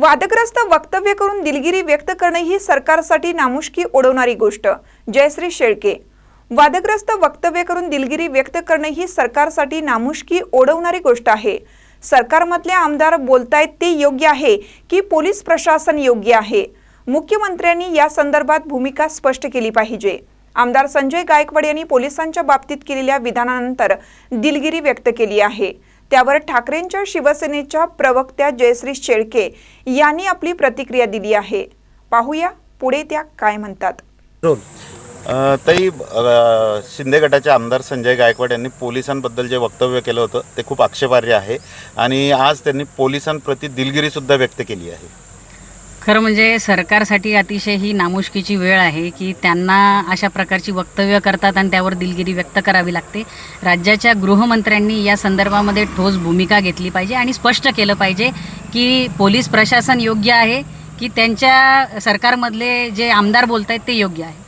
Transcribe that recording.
वादग्रस्त वक्तव्य करून दिलगिरी व्यक्त करणे ही सरकारसाठी नामुष्की ओढवणारी गोष्ट. जयश्री शेळके. वादग्रस्त वक्तव्य करून दिलगिरी व्यक्त करणे ही सरकारसाठी नामुष्की ओढवणारी गोष्ट आहे. सरकारमधले आमदार बोलतायत ते योग्य आहे की पोलीस प्रशासन योग्य आहे? मुख्यमंत्र्यांनी या संदर्भात भूमिका स्पष्ट केली पाहिजे. आमदार संजय गायकवाड यांनी पोलिसांच्या बाबतीत केलेल्या विधानानंतर दिलगिरी व्यक्त केली आहे. त्यावर ठाकरेंच्या शिवसेनेच्या प्रवक्त्या जयश्री शेळके यांनी आपली प्रतिक्रिया दिली आहे. पाहूया पुढे त्या काय म्हणतात. तरी शिंदे गटाचे आमदार संजय गायकवाड यांनी पोलिसांबद्दल जे वक्तव्य केलं होतं ते खूप आक्षेपार्ह आहे आणि आज त्यांनी पोलिसांप्रती दिलगिरीसुद्धा व्यक्त केली आहे. खरं म्हणजे सरकारसाठी अतिशय ही नामुष्कीची वेळ आहे की त्यांना अशा प्रकारची वक्तव्य करतात आणि त्यावर दिलगिरी व्यक्त करावी लागते. राज्याच्या गृहमंत्र्यांनी या संदर्भामध्ये ठोस भूमिका घेतली पाहिजे आणि स्पष्ट केलं पाहिजे की पोलीस प्रशासन योग्य आहे की त्यांच्या सरकारमधले जे आमदार बोलत आहेत ते योग्य आहे.